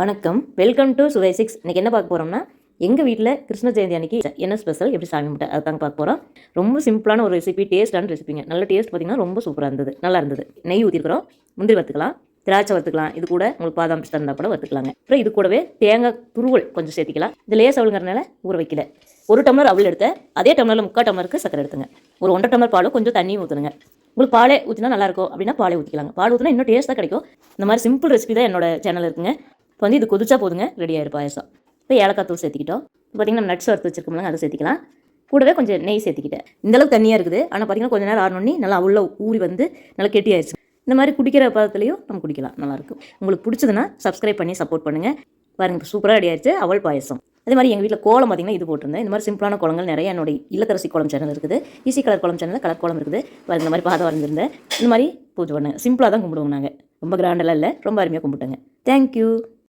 வணக்கம். Welcome to சுவை six இன்றைக்கி என்ன பார்க்க போகிறோம்னா எங்கள் வீட்டில் கிருஷ்ண ஜெயந்தி அன்னைக்கு என்ன ஸ்பெஷல் எப்படி சாமி முட்டை அதை தாங்க பார்க்க போகிறோம் ரொம்ப சிம்பிளான ஒரு ரெசிபி டேஸ்டான ரெசிபிங்க நல்ல டேஸ்ட் பார்த்தீங்கன்னா ரொம்ப சூப்பராக இருந்தது. நல்லா இருந்தது. நெய் ஊற்றிருக்கிறோம் முந்திரி வறுத்துக்கலாம். திராட்சை வறுத்துக்கலாம். இது கூட உங்களுக்கு பாதாம் பிஸ்தா இருந்தால் கூட வறுத்துக்கலாங்க. அப்புறம் இது கூடவே தேங்காய் துருவல் கொஞ்சம் சேர்த்திக்கலாம். இது லேஸ் அவளுங்கிறனால ஊற வைக்கல. ஒரு டம்ளர் அவள் எடுத்த அதே டம்ளரில் முக்கால் டம்ளருக்கு சக்கரை எடுத்துங்க. ஒரு ஒன்றரை டம்ளர் பாலும் கொஞ்சம் தண்ணியும் ஊற்றுனுங்க உங்களுக்கு பாலே ஊற்றினா நல்லாயிருக்கும் அப்படின்னா பாலே ஊற்றிக்கலாங்க பால் ஊற்றினா இன்னும் டேஸ்ட்டாக கிடைக்கும். இந்த மாதிரி சிம்பிள் ரெசிபி தான் என்னோட சேனல் இருக்குங்க. இப்போ வந்து இது கொதிச்சா போதுங்க ரெடி ஆயிரும் பாயசம். இப்போ ஏலக்காய் தூள் சேர்த்திக்கிட்டோம். இப்போ பார்த்தீங்கன்னா நட்ஸ் வறுத்து வச்சிருக்கோம்ல அதை சேர்த்திக்கலாம். கூடவே கொஞ்சம் நெய் சேர்த்துக்கிட்டேன். இந்தளவுக்கு தண்ணியாக இருக்குது. ஆனால் பார்த்தீங்கன்னா கொஞ்ச நேரம் ஆறணுன்னி நல்லா உள்ள ஊறி வந்து நல்லா கெட்டி ஆயிடுச்சு. இந்த மாதிரி குடிக்கிற பதத்துலையும் நம்ம குடிக்கலாம். நல்லாயிருக்கும் உங்களுக்கு பிடிச்சதுன்னா சப்ஸ்கிரைப் பண்ணி சப்போர்ட் பண்ணுங்கள் பாருங்க இப்போ சூப்பராக ரெடி ஆயிடுச்சு. அவள் பாயசம். அதே மாதிரி எங்கள் வீட்டில் கோலம் பார்த்தீங்கன்னா இது போட்டிருந்தேன். இந்த மாதிரி சிம்பிளான குளங்கள் நிறைய என்னுடைய இல்லத்தரசி கோலம் சேனல் இருக்குது. ஈஸி கலர் கோலம் சேனலில் கலர் கோலம் இருக்குது. பாருங்க இந்த மாதிரி பாதம் வரைஞ்சிருந்தேன். இந்த மாதிரி பூஜை பண்ணுங்க சிம்பிளாக தான் கும்பிடுவோம் நாங்கள் ரொம்ப கிராண்டெல்லாம் இல்லை. ரொம்ப அருமையாக கும்பிட்டுங்க. தேங்க்யூ